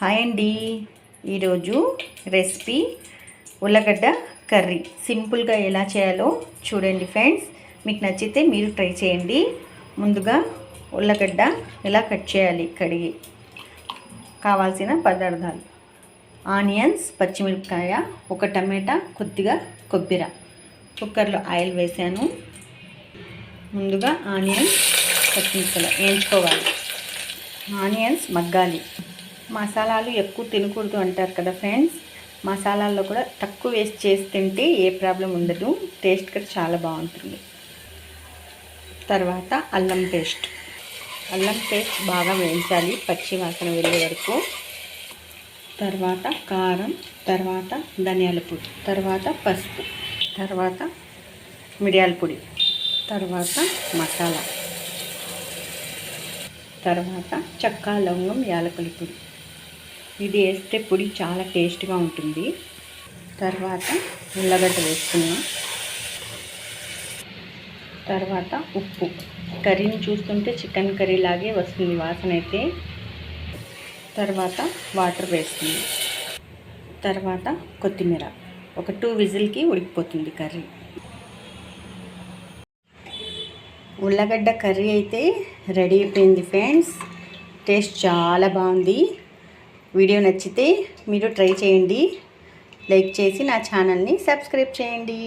Hi అండి. ఈరోజు recipe ఉల్లగడ్డ కర్రీ. సింపుల్గా ఎలా చేయాలో చూడండి ఫ్రెండ్స్. మీకు నచ్చితే మీరు ట్రై చేయండి. ముందుగా ఉల్లగడ్డ ఎలా కట్ చేయాలి కడిగి. కావాల్సిన పదార్థాలు. ఆనియన్స్ పచ్చిమిరపకాయ ఒక టమాటా కొద్దిగా కొబ్బరి. కుక్కర్లో ఆయిల్ వేసాను. ముందుగా ఆనియన్స్ పచ్చిమిరపకాయ వేయించుకోవాలి. ఆనియన్స్ మగ్గాలి. మసాలాలు ఎక్కువ తినకూడదు అంటారు కదా ఫ్రెండ్స్. మసాలాల్లో కూడా తక్కువ వేస్ట్ చేసి తింటే ఏ ప్రాబ్లం ఉండదు. టేస్ట్ కూడా చాలా బాగుంటుంది. తర్వాత అల్లం పేస్ట్. అల్లం పేస్ట్ బాగా వేయించాలి పచ్చి వాసన వెళ్ళే వరకు. తర్వాత కారం తర్వాత ధనియాల పొడి తర్వాత పసుపు తర్వాత మిరియాల పొడి తర్వాత మసాలా తర్వాత చెక్క లవంగం యాలకుల పొడి. ఇది వేస్తే పొడి చాలా టేస్ట్గా ఉంటుంది. తర్వాత ఉల్లగడ్డ వేసుకున్నాం తర్వాత ఉప్పు. కర్రీని చూస్తుంటే చికెన్ కర్రీ లాగే వస్తుంది వాసన అయితే. తర్వాత వాటర్ వేస్తుంది తర్వాత కొత్తిమీర. ఒక టూ విజిల్కి ఉడికిపోతుంది కర్రీ. ఉల్లగడ్డ కర్రీ అయితే రెడీ అయిపోయింది ఫ్రెండ్స్. టేస్ట్ చాలా బాగుంది. వీడియో నచ్చితే మీరు ట్రై చేయండి. లైక్ చేసి నా ఛానల్ని సబ్స్క్రైబ్ చేయండి.